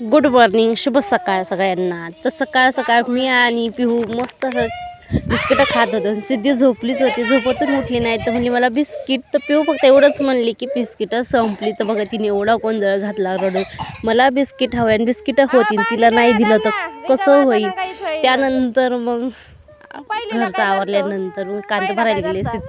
Good morning शुभ सकाळ सगळ्यांना. तर सकाळ सकाळ मी आणि पिहू मस्त असं बिस्किटं खात होतो. सिद्धी झोपलीच होती. झोपतून उठली नाही तर म्हणली मला बिस्किट तर पिऊ फक्त एवढंच म्हणली की बिस्किटं संपली तर बघा तिने एवढा गोंधळ घातला रडून. मला बिस्किट हवं आणि बिस्किटं होती तिला नाही दिलं तर कसं होईल? त्यानंतर मग घरचं आवरल्यानंतर मग कांदा भरायला गेले. सिद्ध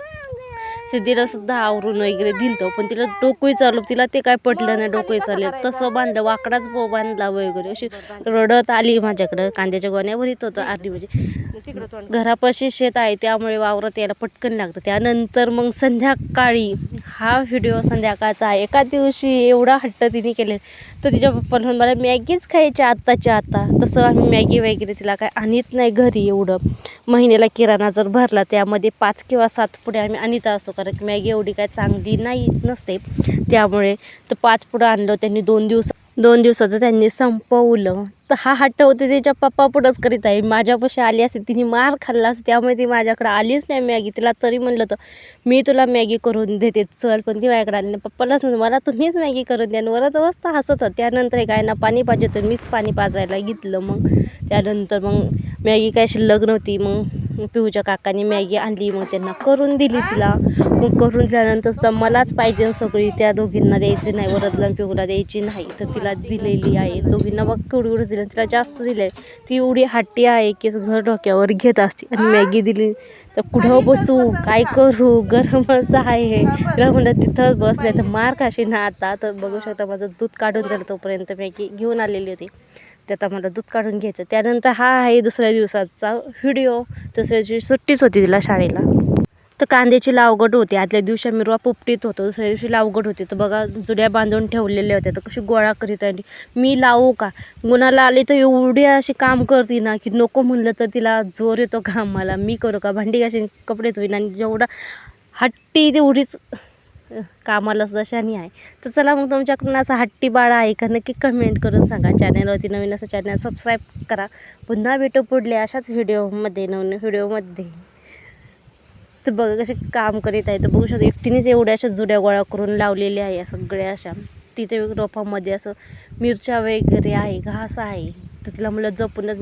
सिद्धीला सुद्धा आवरून वगैरे दिलतो पण तिला डोकंही चालू तिला ते काय पटलं नाही डोकंही चाललं तसं बांधलं वाकडाच पो बांधला वगैरे अशी रडत आली माझ्याकडं कांद्याच्या गोण्यावर येत होतं अर्धी म्हणजे. घरापाशी शेत आहे त्यामुळे वावरात यायला पटकन लागतं. त्यानंतर मग संध्याकाळी हा व्हिडिओ संध्याकाळचा आहे. एका दिवशी एवढा हट्ट तिने केले. तर तिच्या पप्पाला मला मॅगीच खायची आत्ताच्या आता तसं आम्ही मॅगी वगैरे तिला काय आणत नाही घरी एवढं. महिन्याला किराणा जर भरला त्यामध्ये पाच किंवा सात पुढे आम्ही आणत असतो. कारण की मॅगी एवढी काय चांगली नाही नसते. त्यामुळे तर पाच पुढं आणलं त्यांनी दोन दिवस. दोन दिवसाचं त्यांनी संपवलं. तर हा हट्ट होते तिच्या पप्पा पुढंच करीत आहे. माझ्यापाशी आली असते तिने मार खाल्ला असते त्यामुळे ती माझ्याकडे आलीच नाही मॅगी. तिला तरी म्हणलं तर मी तुला मॅगी करून देते चल पण ती माझ्याकडे आली नाही. पप्पालाच मला तुम्हीच मॅगी करून द्या. वरत वरच अवस्था हसत होत. त्यानंतर गायना पाणी पाहिजे तर मीच पाणी पाजायला घेतलं मग. त्यानंतर मग मॅगी काय शिल्लक नव्हती मग पिहूच्या काकाने मॅगी आणली मग त्यांना करून दिली तिला. मग करून दिल्यानंतर सुद्धा मलाच पाहिजे सगळी त्या दोघींना द्यायची नाही वरदला पिहूला द्यायची नाही. तर तिला दिलेली आहे. दोघींना बघ केवढी दिली. तिला जास्त दिले. ती एवढी हट्टी आहे की घर डोक्यावर घेत असते आणि मॅगी दिली. तर कुठं बसू? काय करू? गरमच आहे. तिला म्हणलं तिथंच बस नाही तर मार खाशी ना आता. तर बघू शकता माझं दूध काढून झालं तोपर्यंत मॅगी घेऊन आलेली होती. त्यात आम्हाला मला दूध काढून घ्यायचं. त्यानंतर हा आहे दुसऱ्या दिवसाचा व्हिडिओ. दुसऱ्या दिवशी सुट्टीच होती तिला शाळेला. तर कांद्याची लावगड होती. आदल्या दिवशी आम्ही रोप पोपटीत होतो. दुसऱ्या दिवशी लावगड होती. तर बघा जुड्या बांधून ठेवलेल्या होत्या. तर कशी गोळा करीत आणि मी लावू का? गुणाला आली तर एवढी अशी काम करते ना की नको म्हणलं तर तिला जोर येतो कामाला. मी करू का? भांडी कशी कपडे धुईन आणि जेवढा हट्टी तेवढीच कामाला जशानी आहे. तर चला मग तुमच्याकडून असं हट्टी बाळा आहे का नक्की कमेंट करून सांगा. चॅनलवरती नवीन असं चॅनल सबस्क्राईब करा. पुन्हा भेटू पुढले अशाच व्हिडिओमध्ये नवीन व्हिडिओमध्ये तर बघा कसे काम करीत आहे. तर बघू शकतो एकटीनेच एवढ्या अशा जुड्या गोळा करून लावलेल्या आहे सगळ्या अशा. तिथे रोपामध्ये असं मिरच्या वगैरे आहे घास आहे. तर तिला मुलं जपूनच